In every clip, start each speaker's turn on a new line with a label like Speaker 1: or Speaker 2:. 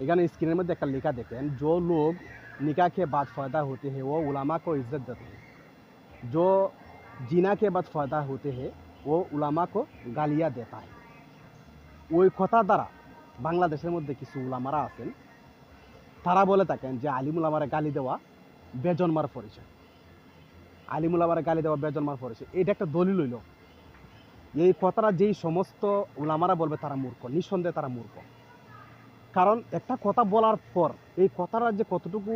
Speaker 1: এখানে স্ক্রিনের মধ্যে একটা লেখা দেখেন जो लोग निकाह के बाद पैदा होते हैं वो उलामा को इज्जत देते हैं जो जिना के बाद पैदा होते हैं वो उलामा को गालियाँ देता है ওই কথা দ্বারা বাংলাদেশের মধ্যে কিছু উলামারা আছেন তারা বলে থাকেন যে আলিমুল আমারে গালি দেওয়া বেজন্মার পরিচয় আলিমুল আমারে গালি দেওয়া বেজন্মার পরিচয় এটা একটা দলিল হইল এই কথাটা যেই সমস্ত উলামারা বলবে তারা মূর্খ নিঃসন্দেহে তারা মূর্খ কারণ একটা কথা বলার পর এই কথাটা যে কতটুকু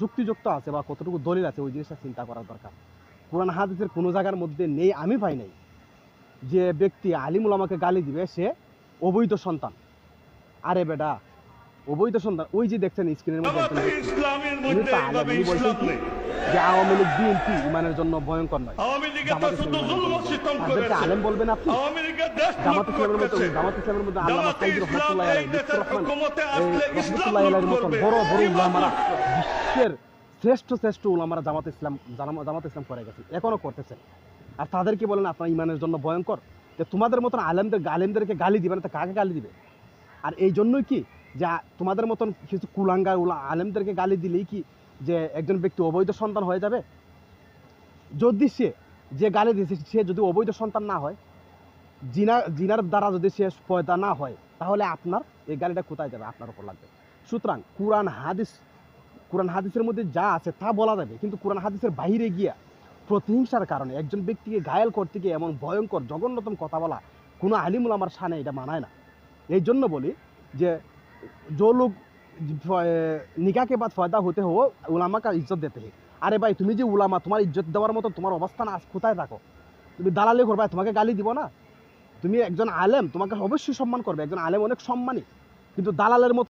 Speaker 1: যুক্তিযুক্ত আছে বা কতটুকু দলিল আছে ওই জিনিসটা চিন্তা করার দরকার। কোরআন হাদিসের কোনো জায়গার মধ্যে নেই আমি পাই নাই যে ব্যক্তি আলিমুল আমাকে গালি দিবে সে অবৈধ সন্তান। আরে বেটা অবৈধ সন্তান ওই যে দেখছেন স্ক্রিনের মধ্যে
Speaker 2: জামাতে
Speaker 1: যে আওয়ামী লীগ বিএনপি ইমানের জন্য ভয়ঙ্কর নয়। তাদেরকে আলেম বলবেন আপনি? ইসলামের ইসলামের মধ্যে রহমতুল্লাহ রহমতুল্লাহ মতন বড় বড় উলামারা। বিশ্বের শ্রেষ্ঠ শ্রেষ্ঠ উলামারা জামাত ইসলাম জামাত ইসলাম করে গেছে। এখনও করতেছে। আর তাদেরকে বলেন আপনার ইমানের জন্য ভয়ঙ্কর? যে তোমাদের মতন আলেমদের আলেমদেরকে গালি দিবে না তো কাকে গালি দিবে? আর এই জন্যই কি? যে তোমাদের মতন কিছু কুলাঙ্গার উলা আলেমদেরকে গালি দিলেই কি যে একজন ব্যক্তি অবৈধ সন্তান হয়ে যাবে, যদি সে যে গালি দিয়েছে, সে যদি অবৈধ সন্তান না হয়, জিনা, জিনার দ্বারা যদি সে পয়দা না হয়, তাহলে আপনার এই গালিটা কোথায় যাবে? আপনার উপর লাগবে। সুতরাং কোরআন হাদিস, কোরআন হাদিসের মধ্যে যা আছে তা বলা যাবে। কিন্তু কোরআন হাদিসের বাইরে গিয়া প্রতিহিংসার কারণে একজন ব্যক্তিকে ঘায়াল করতে গিয়ে এমন ভয়ঙ্কর, জঘন্যতম কথা বলা কোনো আলিমুল আমার সানে এটা মানায় না। এই জন্য বলি যে যে লোক নিকাকে বাদ ফয়দা হতে হো উলামাকে ইজ্জত দিতে হে আরে ভাই, তুমি যে উলামা, তোমার ইজ্জত দেওয়ার মতো তোমার অবস্থান আজ কোথায় থাকো তুমি দালালি করবে তোমাকে গালি দিব না? তুমি একজন আলেম, তোমাকে অবশ্যই সম্মান করবে, একজন আলেম অনেক সম্মানী। কিন্তু দালালের মতো